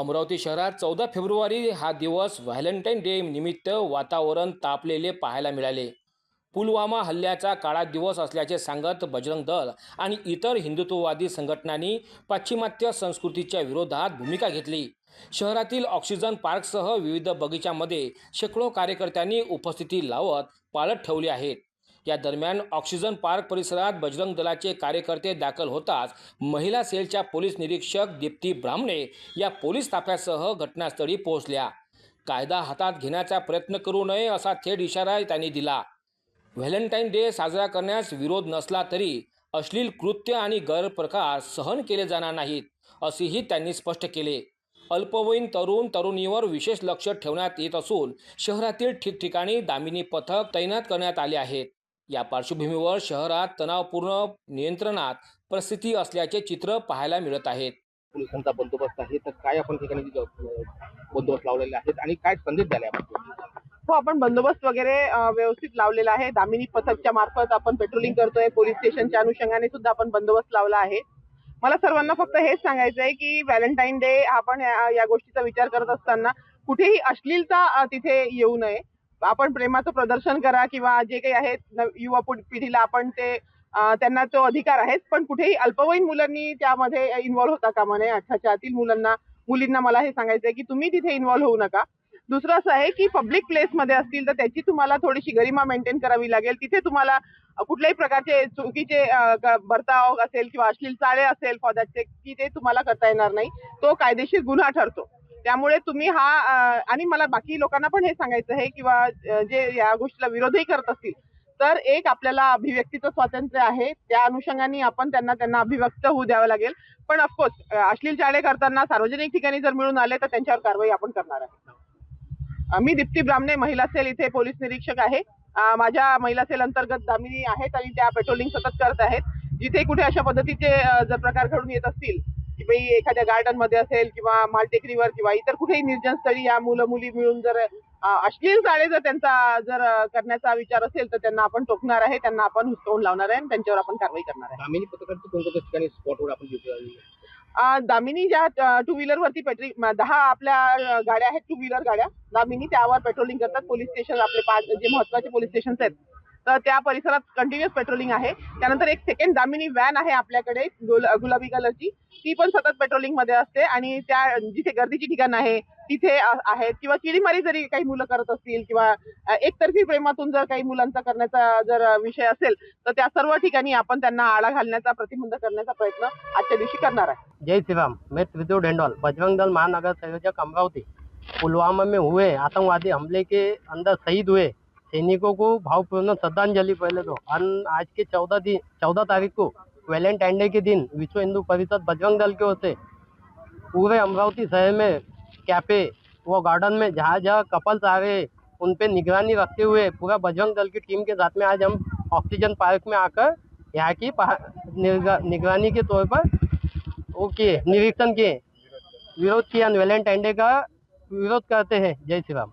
अमरावती शहरात चौदा फेब्रुवारी हा दिवस व्हॅलेंटाईन डे निमित्त वातावरण तापलेले पाहायला मिळाले. पुलवामा हल्ल्याचा काळा दिवस असल्याचे सांगत बजरंग दल आणि इतर हिंदुत्ववादी संघटनांनी पाश्चिमात्य संस्कृतीच्या विरोधात भूमिका घेतली. शहरातील ऑक्सिजन पार्कसह विविध बगीचामध्ये शेकडो कार्यकर्त्यांनी उपस्थिती लावत पाळत ठेवली आहेत. या दरम्यान ऑक्सिजन पार्क परिसरात बजरंग दलाचे कार्यकर्ते दाखल होताच महिला सेलच्या पोलीस निरीक्षक दीप्ती ब्राह्मणे या पोलीस ताफ्यासह घटनास्थळी पोहोचल्या. कायदा हातात घेण्याचा प्रयत्न करू नये असा थेट इशारा त्यांनी दिला. व्हॅलेंटाईन डे साजरा करण्यास विरोध नसला तरी अश्लील कृत्य आणि गैरप्रकार सहन केले जाणार नाहीत असेही त्यांनी स्पष्ट केले. अल्पवयीन तरुण तरुणीवर विशेष लक्ष ठेवण्यात येत असून शहरातील ठिकठिकाणी दामिनी पथक तैनात करण्यात आले आहेत. या पार्श्वभूमीवर शहरात तणावपूर्ण नियंत्रणात परिस्थिती असल्याचे चित्र पाहायला मिळत आहेत. पोलिसांचा बंदोबस्त आहे तर काय आपण ठिकाणी बंदोबस्त लावलेले आहेत आणि काय संदेश आपण हो आपण बंदोबस्त वगैरे व्यवस्थित लावलेला आहे. दामिनी पथकच्या मार्फत आपण पेट्रोलिंग करतोय पोलीस स्टेशनच्या अनुषंगाने सुद्धा आपण बंदोबस्त लावला आहे. मला सर्वांना फक्त हेच सांगायचं आहे की व्हॅलेंटाईन डे आपण या गोष्टीचा विचार करत असताना कुठेही अश्लीलता तिथे येऊ नये. आपण प्रेमाचं प्रदर्शन करा किंवा जे काही आहेत युवा पिढीला आपण ते त्यांना तो अधिकार आहेच पण कुठेही अल्पवयीन मुलांनी त्यामध्ये इन्व्हॉल्व्ह होता कामा नये. अठराच्या आतील मुलांना मुलींना मला हे सांगायचं आहे की तुम्ही तिथे इन्व्हॉल्व्ह होऊ नका. दुसरं असं आहे की पब्लिक प्लेस मध्ये असतील तर त्याची तुम्हाला थोडीशी गरिमा मेंटेन करावी लागेल. तिथे तुम्हाला कुठल्याही प्रकारचे चुकीचे बर्ताव असेल किंवा अश्लील चाळे असेल फॉर दॅट की ते तुम्हाला करता येणार नाही. तो कायदेशीर गुन्हा ठरतो. त्यामुळे तुम्ही हा आणि मला बाकी लोकांना पण हे सांगायचं आहे किंवा जे या गोष्टीला विरोधही करत असतील तर एक आपल्याला अभिव्यक्तीचं स्वातंत्र्य आहे. त्या अनुषंगाने आपण त्यांना त्यांना अभिव्यक्त होऊ द्यावं लागेल. पण ऑफकोर्स अश्लील चाळे करताना सार्वजनिक ठिकाणी जर मिळून आले तर त्यांच्यावर कारवाई आपण करणार आहे. मी दीप्ती ब्राह्मणे महिला सेल इथे पोलीस निरीक्षक आहे. माझ्या महिला सेल अंतर्गत दामिनी आहेत आणि त्या पेट्रोलिंग सतत करत आहेत. जिथे कुठे अशा पद्धतीचे जर प्रकार घडून येत असतील बाई एखाद्या गार्डनमध्ये असेल किंवा मालटेकडीवर किंवा इतर कुठेही निर्जन स्थळी या मुलं मुली मिळून जर अश्लील चाळे जर त्यांचा जर करण्याचा विचार असेल तर त्यांना आपण टोकणार आहे त्यांना आपण हुसकावून लावणार आहे आणि त्यांच्यावर आपण कारवाई करणार आहे. दामिनी ठिकाणी स्पॉटवर आपण दामिनी ज्या टू व्हीलर वरती पेट्रोल दहा आपल्या गाड्या आहेत टू व्हीलर गाड्या. दामिनी त्यावर पेट्रोलिंग करतात. पोलीस स्टेशन आपले पाच जे महत्त्वाचे पोलीस स्टेशन आहेत तर त्या परिसरात कंटिन्युअस पेट्रोलिंग आहे. त्यानंतर एक सेकंड दामिनी व्हॅन आहे आपल्याकडे गुल- गुलाबी कलरची ती पण सतत पेट्रोलिंगमध्ये असते आणि त्या जिथे गर्दीची ठिकाण आहे तिथे आहेत. किंवा किडीमारी जरी काही मुलं करत असतील किंवा एकतर्फी प्रेमातून जर काही मुलांचा करण्याचा जर विषय असेल तर त्या सर्व ठिकाणी आपण त्यांना आळा घालण्याचा प्रतिबंध करण्याचा प्रयत्न आजच्या दिवशी करणार आहे. जय श्री राम त्रिजू त्रिदेव बजरंग दल महानगर संयोजक अमरावती. पुलवामा में हुए आतंकवादी हमले के अंदर शहीद हुए. सैनिकों को भावपूर्ण श्रद्धांजलि पहले तो आज के चौदह दिन, चौदह तारीख को वैलेंटाइन डे के दिन विश्व हिंदू परिषद बजरंग दल के ओर से पूरे अमरावती शहर में कैफ़े व गार्डन में जहाँ जहाँ कपल्स आ रहे उन पे निगरानी रखते हुए पूरा बजरंग दल की टीम के साथ में आज हम ऑक्सीजन पार्क में आकर यहाँ की निगरानी के तौर पर वो किए, निरीक्षण किए। विरोध किया, वैलेंटाइन डे का विरोध करते हैं। जय श्री राम।